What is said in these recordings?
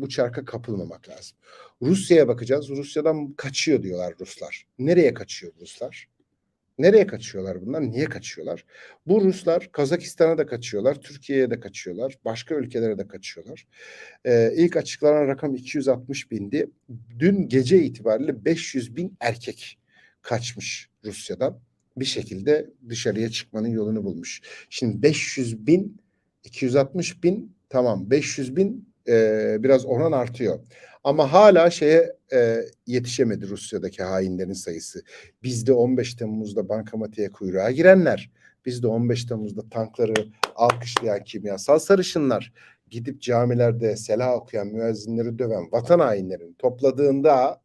bu çarka kapılmamak lazım. Rusya'ya bakacağız. Rusya'dan kaçıyor diyorlar Ruslar. Nereye kaçıyor Ruslar? Nereye kaçıyorlar bunlar? Niye kaçıyorlar? Bu Ruslar Kazakistan'a da kaçıyorlar, Türkiye'ye de kaçıyorlar, başka ülkelere de kaçıyorlar. Ee, ilk açıklanan rakam 260 bindi. Dün gece itibariyle 500 bin erkek kaçmış Rusya'dan. Bir şekilde dışarıya çıkmanın yolunu bulmuş. Şimdi 500 bin, 260 bin tamam 500 bin e, biraz oran artıyor. Ama hala şeye e, yetişemedi Rusya'daki hainlerin sayısı. Bizde 15 Temmuz'da bankamatiğe kuyruğa girenler, bizde 15 Temmuz'da tankları alkışlayan kimyasal sarışınlar, gidip camilerde selah okuyan müezzinleri döven vatan hainlerini topladığında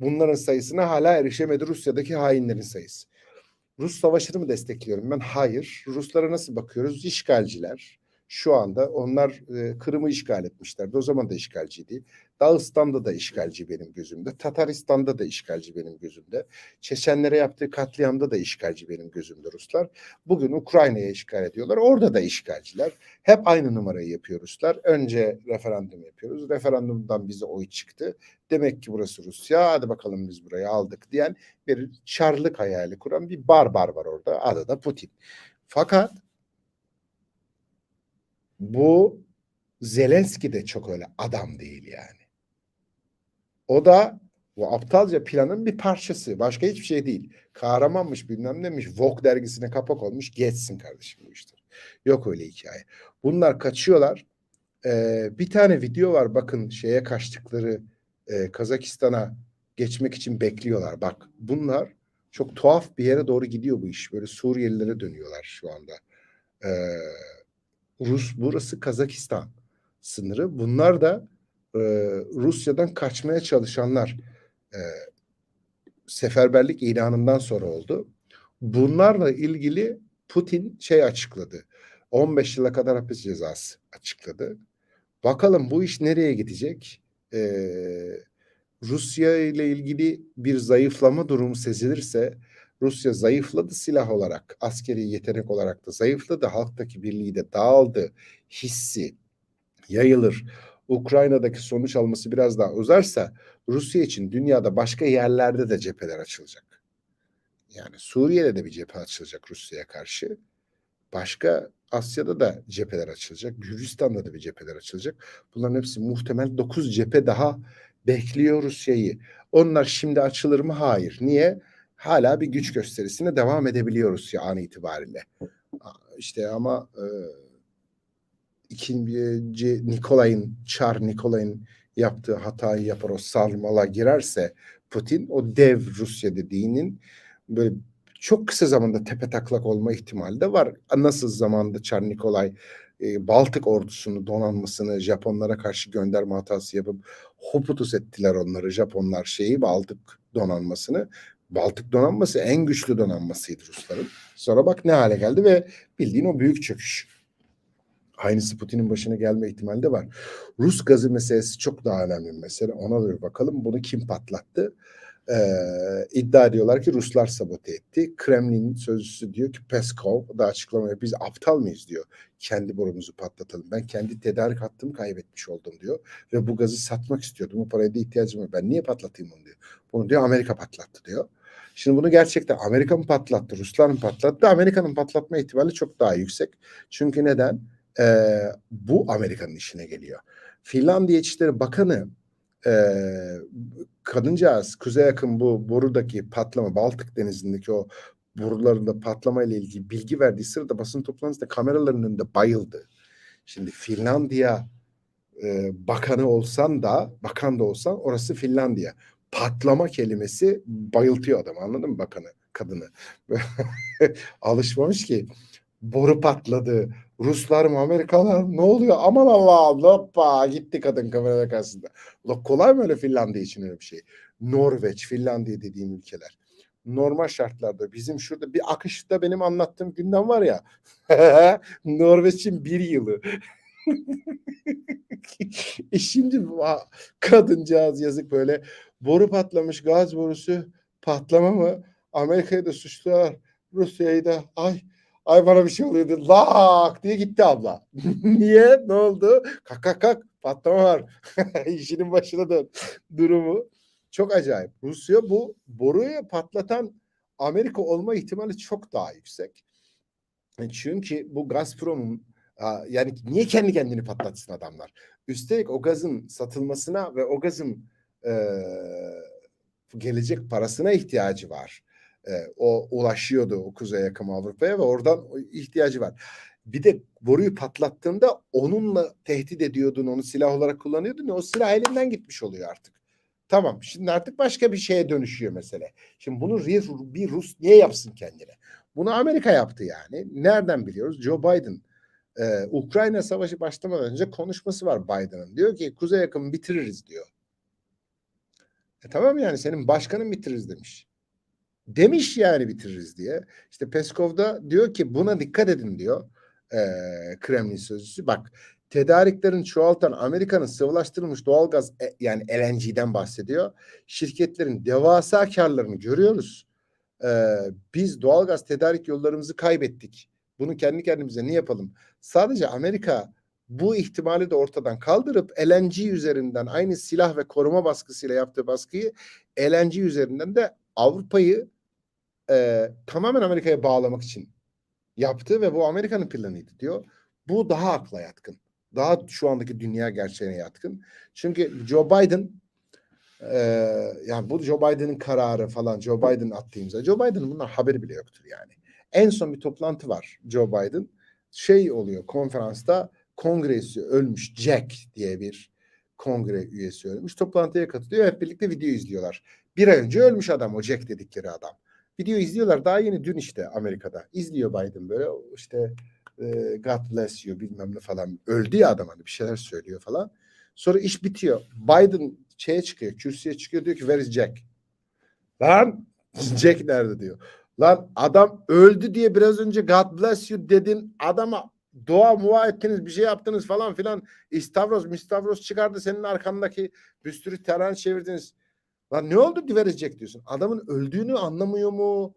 bunların sayısına hala erişemedi Rusya'daki hainlerin sayısı. Rus savaşını mı destekliyorum ben? Hayır. Ruslara nasıl bakıyoruz? İşgalciler. Şu anda onlar e, Kırım'ı işgal etmişlerdi. O zaman da işgalciydi. Dağıstan'da da işgalci benim gözümde. Tataristan'da da işgalci benim gözümde. Çeçenlere yaptığı katliamda da işgalci benim gözümde Ruslar. Bugün Ukrayna'ya işgal ediyorlar. Orada da işgalciler. Hep aynı numarayı yapıyor Ruslar. Önce referandum yapıyoruz. Referandumdan bize oy çıktı. Demek ki burası Rusya. Hadi bakalım biz burayı aldık diyen bir çarlık hayali kuran bir barbar var orada. Adı da Putin. Fakat bu Zelenski de çok öyle adam değil yani. O da bu aptalca planın bir parçası. Başka hiçbir şey değil. Kahramanmış bilmem nemiş. Vogue dergisine kapak olmuş. Geçsin kardeşim bu işler. Yok öyle hikaye. Bunlar kaçıyorlar. Ee, bir tane video var bakın şeye kaçtıkları e, Kazakistan'a geçmek için bekliyorlar. Bak bunlar çok tuhaf bir yere doğru gidiyor bu iş. Böyle Suriyelilere dönüyorlar şu anda. Ee, Rus burası Kazakistan sınırı. Bunlar da e, Rusya'dan kaçmaya çalışanlar e, seferberlik ilanından sonra oldu. Bunlarla ilgili Putin şey açıkladı. 15 yıla kadar hapis cezası açıkladı. Bakalım bu iş nereye gidecek? Ee, Rusya ile ilgili bir zayıflama durumu sezilirse Rusya zayıfladı silah olarak, askeri yetenek olarak da zayıfladı, halktaki birliği de dağıldı, hissi yayılır. Ukrayna'daki sonuç alması biraz daha uzarsa Rusya için dünyada başka yerlerde de cepheler açılacak. Yani Suriye'de de bir cephe açılacak Rusya'ya karşı. Başka Asya'da da cepheler açılacak. Gürcistan'da da bir cepheler açılacak. Bunların hepsi muhtemel 9 cephe daha bekliyor Rusya'yı. Onlar şimdi açılır mı? Hayır. Niye? Hala bir güç gösterisine devam edebiliyoruz ya an itibariyle. İşte ama e, ikinci Nikolay'ın, Çar Nikolay'ın yaptığı hatayı yapar o sarmala girerse Putin o dev Rusya dediğinin böyle çok kısa zamanda tepe taklak olma ihtimali de var. Nasıl zamanda Çar Nikolay e, Baltık ordusunu donanmasını Japonlara karşı gönderme hatası yapıp hoputus ettiler onları Japonlar şeyi Baltık donanmasını. Baltık donanması en güçlü donanmasıydı Rusların. Sonra bak ne hale geldi ve bildiğin o büyük çöküş. Aynısı Putin'in başına gelme ihtimali de var. Rus gazı meselesi çok daha önemli bir mesele. Ona da bakalım. Bunu kim patlattı? Ee, iddia ediyorlar ki Ruslar sabote etti. Kremlin sözcüsü diyor ki Peskov da açıklamaya biz aptal mıyız diyor. Kendi borumuzu patlatalım. Ben kendi tedarik hattımı kaybetmiş oldum diyor. Ve bu gazı satmak istiyordum. Bu paraya da ihtiyacım var. Ben niye patlatayım onu diyor. Bunu diyor Amerika patlattı diyor. Şimdi bunu gerçekten Amerika mı patlattı, Ruslar mı patlattı? Amerika'nın patlatma ihtimali çok daha yüksek. Çünkü neden? Ee, bu Amerika'nın işine geliyor. Finlandiya İçişleri Bakanı e, kadıncağız kuzeye yakın bu borudaki patlama Baltık Denizi'ndeki o borularında patlama ile ilgili bilgi verdiği sırada basın toplantısında kameraların önünde bayıldı. Şimdi Finlandiya e, bakanı olsan da bakan da olsan orası Finlandiya. Patlama kelimesi bayıltıyor adam anladın mı bakanı kadını. Alışmamış ki boru patladı. Ruslar mı Amerikalılar ne oluyor? Aman Allah'ım hoppa gitti kadın kamera karşısında. Ulan kolay mı öyle Finlandiya için öyle bir şey? Norveç, Finlandiya dediğim ülkeler. Normal şartlarda bizim şurada bir akışta benim anlattığım gündem var ya. Norveç'in bir yılı. E şimdi kadıncağız yazık böyle boru patlamış gaz borusu patlama mı? Amerika'yı da suçluyorlar. Rusya'yı da ay Ay bana bir şey oluyor dedi. Lak diye gitti abla. Niye? Ne oldu? Kalk kalk kalk. Patlama var. İşinin başına dön. Durumu. Çok acayip. Rusya bu boruyu patlatan Amerika olma ihtimali çok daha yüksek. E, Çünkü bu Gazprom'un yani niye kendi kendini patlatsın adamlar? Üstelik o gazın satılmasına ve o gazın e, gelecek parasına ihtiyacı var. E, o ulaşıyordu o kuzey yakın Avrupa'ya ve oradan ihtiyacı var. Bir de boruyu patlattığında onunla tehdit ediyordun, onu silah olarak kullanıyordun. O silah elinden gitmiş oluyor artık. Tamam, şimdi artık başka bir şeye dönüşüyor mesele. Şimdi bunu bir Rus niye yapsın kendine? Bunu Amerika yaptı yani. Nereden biliyoruz? Joe Biden e, Ukrayna savaşı başlamadan önce konuşması var Biden'ın. Diyor ki kuzey yakın bitiririz diyor. E tamam yani senin başkanın bitiririz demiş. Demiş yani bitiririz diye. İşte Peskov da diyor ki buna dikkat edin diyor. E, Kremlin sözcüsü. Bak tedariklerin çoğaltan Amerika'nın sıvılaştırılmış doğalgaz e, yani LNG'den bahsediyor. Şirketlerin devasa karlarını görüyoruz. E, biz doğalgaz tedarik yollarımızı kaybettik. Bunu kendi kendimize ne yapalım? Sadece Amerika bu ihtimali de ortadan kaldırıp LNG üzerinden aynı silah ve koruma baskısıyla yaptığı baskıyı LNG üzerinden de Avrupa'yı e, tamamen Amerika'ya bağlamak için yaptı ve bu Amerika'nın planıydı diyor. Bu daha akla yatkın. Daha şu andaki dünya gerçeğine yatkın. Çünkü Joe Biden e, yani bu Joe Biden'ın kararı falan Joe Biden attığı imza. Joe Biden'ın bundan haberi bile yoktur yani. En son bir toplantı var Joe Biden. Şey oluyor konferansta kongresi ölmüş Jack diye bir kongre üyesi ölmüş. Toplantıya katılıyor. Hep birlikte video izliyorlar. Bir ay önce ölmüş adam o Jack dedikleri adam. Video izliyorlar. Daha yeni dün işte Amerika'da. İzliyor Biden böyle işte e, God bless you bilmem ne falan. Öldü ya adam hani bir şeyler söylüyor falan. Sonra iş bitiyor. Biden şeye çıkıyor, kürsüye çıkıyor diyor ki where is Jack? Lan Jack nerede diyor. Lan adam öldü diye biraz önce God bless you dedin adama dua mua ettiniz bir şey yaptınız falan filan. İstavros mistavros çıkardı senin arkandaki bir sürü terör çevirdiniz. Lan ne oldu verecek diyorsun. Adamın öldüğünü anlamıyor mu?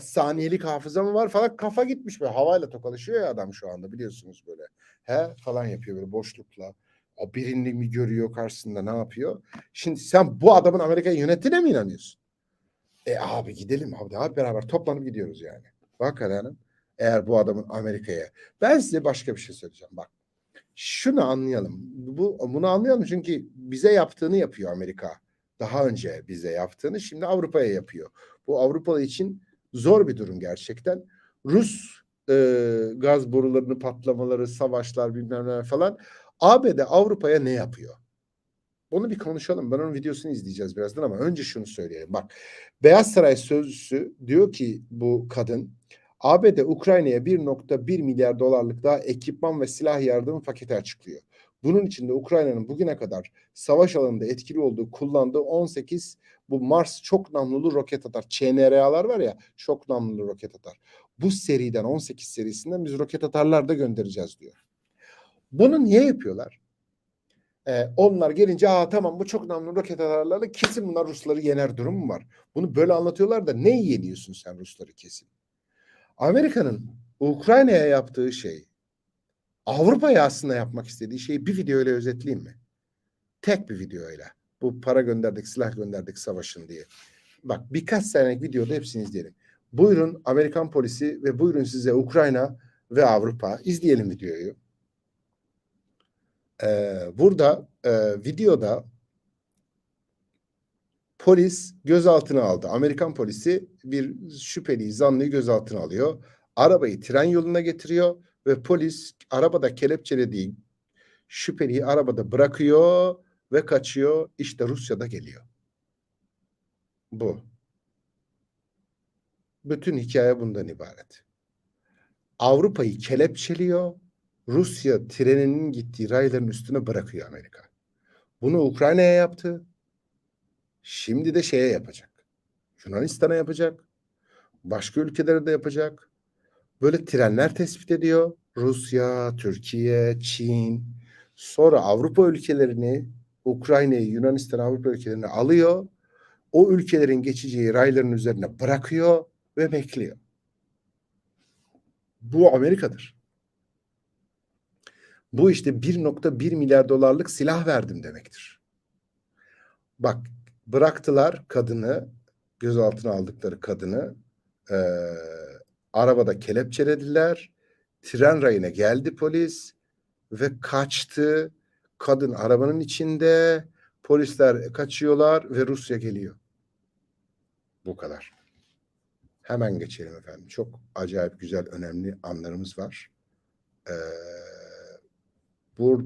Saniyelik hafıza mı var falan kafa gitmiş böyle havayla tokalaşıyor ya adam şu anda biliyorsunuz böyle. He falan yapıyor böyle boşlukla. O birini mi görüyor karşısında ne yapıyor? Şimdi sen bu adamın Amerika'yı yönettiğine mi inanıyorsun? E abi gidelim abi hep beraber toplanıp gidiyoruz yani. Hakikaten eğer bu adamın Amerika'ya. Ben size başka bir şey söyleyeceğim bak. Şunu anlayalım. Bu bunu anlayalım çünkü bize yaptığını yapıyor Amerika. Daha önce bize yaptığını şimdi Avrupa'ya yapıyor. Bu Avrupa için zor bir durum gerçekten. Rus e, gaz borularını patlamaları, savaşlar bilmem ne falan. ABD Avrupa'ya ne yapıyor? Onu bir konuşalım. Ben onun videosunu izleyeceğiz birazdan ama önce şunu söyleyelim. Bak Beyaz Saray sözcüsü diyor ki bu kadın ABD Ukrayna'ya 1.1 milyar dolarlık daha ekipman ve silah yardımı paketi açıklıyor. Bunun içinde Ukrayna'nın bugüne kadar savaş alanında etkili olduğu kullandığı 18 bu Mars çok namlulu roket atar. ÇNRA'lar var ya çok namlulu roket atar. Bu seriden 18 serisinden biz roket atarlar da göndereceğiz diyor. Bunu niye yapıyorlar? Ee, onlar gelince Aa, tamam bu çok namlulu roket atarlarla kesin bunlar Rusları yener durum var. Bunu böyle anlatıyorlar da ne yeniyorsun sen Rusları kesin? Amerika'nın Ukrayna'ya yaptığı şey Avrupa'ya aslında yapmak istediği şeyi bir videoyla özetleyeyim mi? Tek bir videoyla. Bu para gönderdik, silah gönderdik savaşın diye. Bak birkaç senelik videoda hepsini izleyelim. Buyurun Amerikan polisi ve buyurun size Ukrayna ve Avrupa. İzleyelim videoyu. Ee, burada e, videoda polis gözaltına aldı. Amerikan polisi bir şüpheli zanlıyı gözaltına alıyor. Arabayı tren yoluna getiriyor ve polis arabada kelepçelediği şüpheliyi arabada bırakıyor ve kaçıyor. İşte Rusya'da geliyor. Bu. Bütün hikaye bundan ibaret. Avrupa'yı kelepçeliyor. Rusya treninin gittiği rayların üstüne bırakıyor Amerika. Bunu Ukrayna'ya yaptı. Şimdi de şeye yapacak. Yunanistan'a yapacak. Başka ülkelere de yapacak. Böyle trenler tespit ediyor. Rusya, Türkiye, Çin. Sonra Avrupa ülkelerini, Ukrayna'yı, Yunanistan, Avrupa ülkelerini alıyor. O ülkelerin geçeceği rayların üzerine bırakıyor ve bekliyor. Bu Amerika'dır. Bu işte 1.1 milyar dolarlık silah verdim demektir. Bak bıraktılar kadını gözaltına aldıkları kadını eee, arabada kelepçelediler. Tren rayına geldi polis ve kaçtı. Kadın arabanın içinde polisler kaçıyorlar ve Rusya geliyor. Bu kadar. Hemen geçelim efendim. Çok acayip güzel önemli anlarımız var. Ee, burada